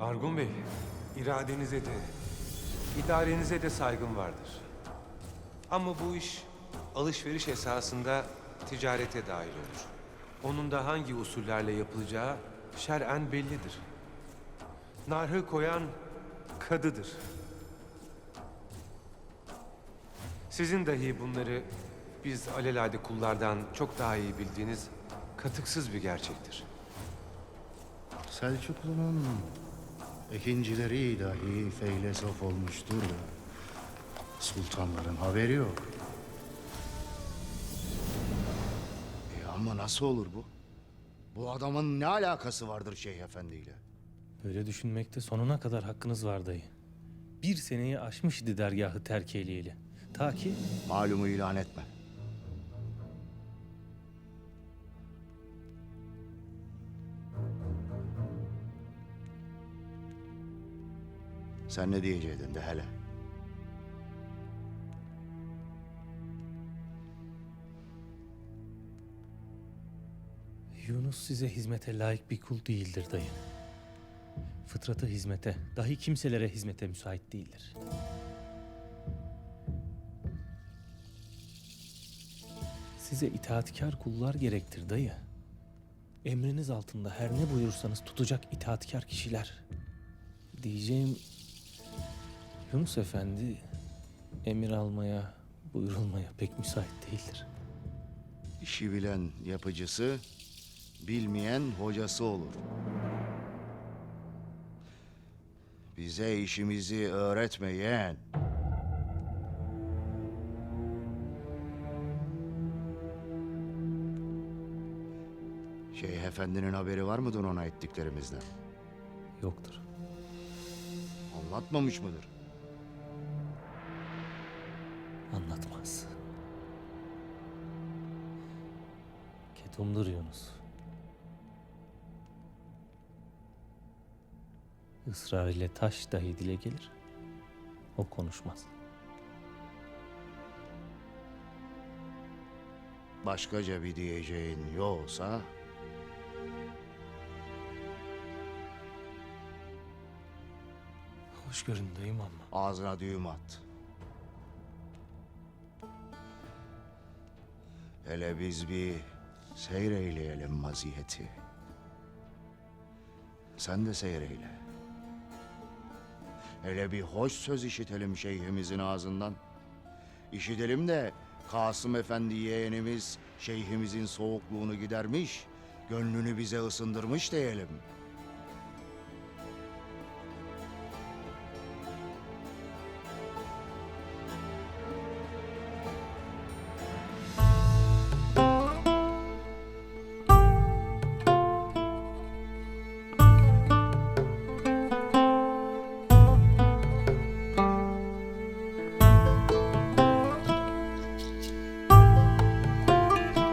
Argun Bey, iradenize de, idarenize de saygım vardır. Ama bu iş alışveriş esasında ticarete dahil olur. Onun da hangi usullerle yapılacağı şer'en bellidir. Narhı koyan kadıdır. Sizin dahi bunları biz alelade kullardan çok daha iyi bildiğiniz katıksız bir gerçektir. Selçuklu'nun ikincileri dahi feylesof olmuştur da sultanların haberi yok. E ama nasıl olur bu? Bu adamın ne alakası vardır Şeyh Efendi ile? Böyle düşünmekte sonuna kadar hakkınız var dayı. Bir seneyi aşmış idi dergahı terk eyleyeli. Ta ki Malumu ilan etme. Sen ne diyeceydin de hele? Yunus size hizmete layık bir kul değildir dayı. Fıtratı hizmete, dahi kimselere hizmete müsait değildir. Size itaatkar kullar gerektir dayı. Emriniz altında her ne buyursanız tutacak itaatkar kişiler. Diyeceğim Yunus Efendi emir almaya, buyurulmaya pek müsait değildir. İşi bilen yapıcısı, bilmeyen hocası olur. Bize işimizi öğretmeyen, Şeyh Efendi'nin haberi var mıdır ona ettiklerimizden? Yoktur. Anlatmamış mıdır? Ketumdur Yunus. Israr ile taş dahi dile gelir. O konuşmaz. Başkaca bir diyeceğin yoksa Hoş görün dayım ama. ağzına düğüm at. Hele biz bir seyreyleyelim maziyeti. Sen de seyreyle. Hele bir hoş söz işitelim şeyhimizin ağzından. İşitelim de Kasım Efendi yeğenimiz şeyhimizin soğukluğunu gidermiş, gönlünü bize ısındırmış diyelim.